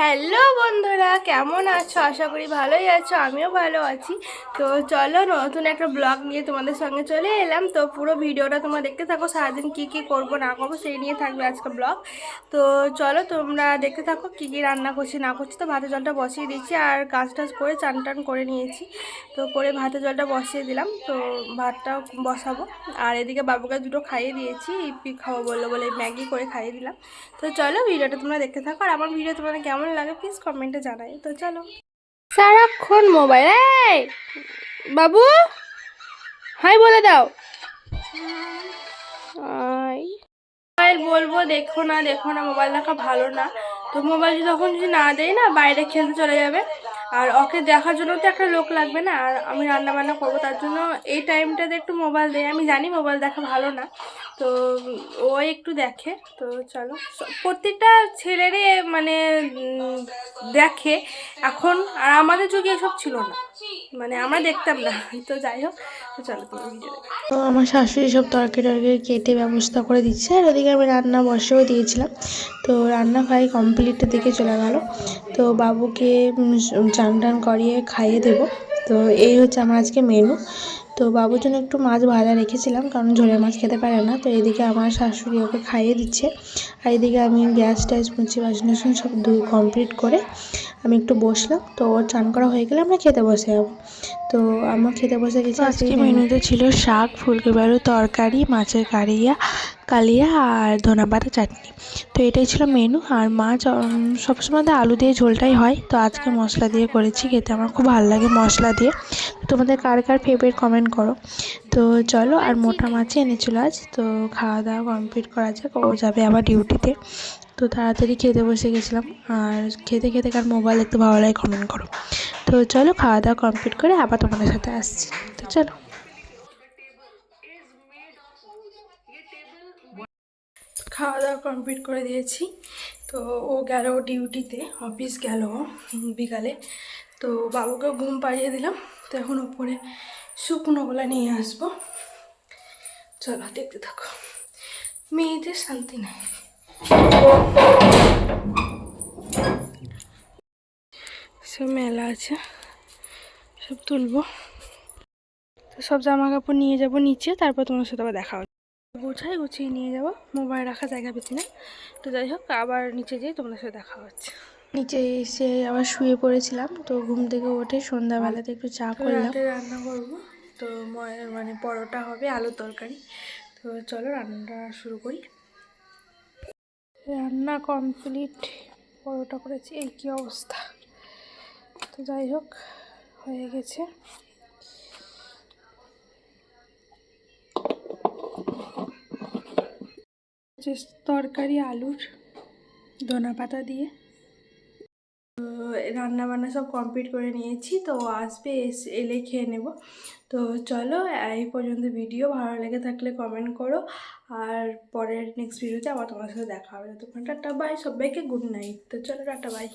Hello বন্ধুরা, কেমন আছো? আশা করি ভালোই আছো, আমিও ভালো আছি। তো চলো নতুন একটা ব্লগ নিয়ে তোমাদের সঙ্গে চলে এলাম। তো পুরো ভিডিওটা তোমরা দেখতে থাকো, সারাদিন কী কী করব, না করব, সেই নিয়ে থাকবে আজকে ব্লগ তো চলো তোমরা দেখতে থাকো, কী কী রান্না করছি, না করছি। তো ভাতের জলটা বসিয়ে দিচ্ছি আর কাজ টাজ করে চান টান করে নিয়েছি। তো করে ভাতের জলটা বসিয়ে দিলাম। তো ভাতটাও বসাবো। আর এদিকে বাবুকে দুটো খাইয়ে দিয়েছি ইপি খাব বলল বলে ম্যাগি করে খাইয়ে দিলাম। তো চলো ভিডিওটা তোমরা দেখতে থাকো। আর আমার ভিডিও তোমাদের কেমন লাগে প্লিজ কমেন্টে জানাই। তো চলো। সারাক্ষণ মোবাইল এই! বাবু! হাই বলে দাও। মোবাইল বলব দেখো না দেখো না মোবাইল দেখা ভালো না। তো মোবাইল যখন যদি না দেয় না বাইরে খেলতে চলে যাবে। আর ওকে দেখার জন্য তো একটা লোক লাগবে না। আর আমি রান্না বান্না করব তার জন্য এই টাইমটাতে একটু মোবাইল দেয়। আমি জানি মোবাইল দেখা ভালো না। তো ও একটু দেখে। তো চলো। প্রত্যেকটা ছেলেরই দেখে, এখন আর আমাদের যুগে এসব ছিল না। মানে আমরা দেখতাম না। তো যাই হোক, তো চলো তুমি তো আমার শাশুড়ি সব তরকারি টরকারি কেটে ব্যবস্থা করে দিচ্ছে, আর ওদিকে আমি রান্না বসেও দিয়েছিলাম। তো রান্না প্রায় কমপ্লিটের দিকে চলে গেল। তো বাবুকে চান টান করিয়ে খাইয়ে দেবো। তো এই হচ্ছে আমার আজকে মেনু তো বাবুর জন্য একটু মাছ ভাজা রেখেছিলাম কারণ ঝোলের মাছ খেতে পারে না। তো এদিকে আমার শাশুড়ি ওকে খাইয়ে দিচ্ছে। আর এদিকে আমি গ্যাস ট্যাস মুছি বাসন টাসন সব ধুয়ে কমপ্লিট করে আমি একটু বসলাম। তো ওর চান করা হয়ে গেলে আমরা খেতে বসে যাব। তো আমরা খেতে বসে গেছি আজকে মেনুতে ছিল শাক ফুলকপি আলুর তরকারি মাছের কারিয়া। কালিয়া আর ধনা পাতা চাটনি। তো এটাই ছিল মেনু আর মাছ সবসময় তো আলু দিয়ে ঝোলটাই হয়। তো আজকে মশলা দিয়ে করেছি, খেতে আমার খুব ভালো লাগে মশলা দিয়ে। তোমাদের কার কার ফেভারিট কমেন্ট করো। তো চলো আর মোটা মাছই এনেছিল আজ। তো খাওয়া দাওয়া কমপ্লিট করা যাক, ও যাবে আবার ডিউটিতে তো তাড়াতাড়ি খেতে বসে গেছিলাম। আর খেতে খেতে কার মোবাইল একটু ভালো লাগে কমেন্ট করো। তো চলো খাওয়া দাওয়া কমপ্লিট করে আবার তোমাদের সাথে আসছি। তো চলো। খাওয়া দাওয়া কমপ্লিট করে দিয়েছি। তো ও গেল ডিউটিতে, অফিস গেল বিকালে। তো বাবুকে ঘুম পাড়িয়ে দিলাম। তো এখন উপরে শুকনোগুলো নিয়ে আসব। চলো দেখতে থাকো। মেয়েদের শান্তি নাই। সব মেলা আছে। সব তুলবো। তো সব জামা কাপড় নিয়ে যাব নিচে, তারপর তোমার সাথে আবার দেখা হবে। গোছাই গুছিয়ে নিয়ে যাব। মোবাইল রাখা জায়গা পেতি না। তো যাই হোক আবার নিচে যেয়ে তোমাদের সাথে দেখা হচ্ছে। নিচে এসে আবার শুয়ে পড়েছিলাম। তো ঘুম থেকে উঠে সন্ধ্যাবেলাতে একটু চা করলাম। রান্না করব। তো মানে পরোটা হবে আলুর তরকারি। তো চলো রান্নাটা শুরু করি। রান্না কমপ্লিট পরোটা করেছি। এই কি অবস্থা? তো যাই হোক হয়ে গেছে। তরকারি, আলুর ধনা পাতা দিয়ে। রান্না বান্না সব কমপ্লিট করে নিয়েছি, তো আসবে এলে খেয়ে নেব। তো চলো, এই পর্যন্ত ভিডিও ভালো লেগে থাকলে কমেন্ট করো। আর পরের নেক্সট ভিডিওতে আবার তোমার সাথে দেখা হবে। ততক্ষণ টাটা বাই সবাইকে গুড নাইট তো চলো, টাটা বাই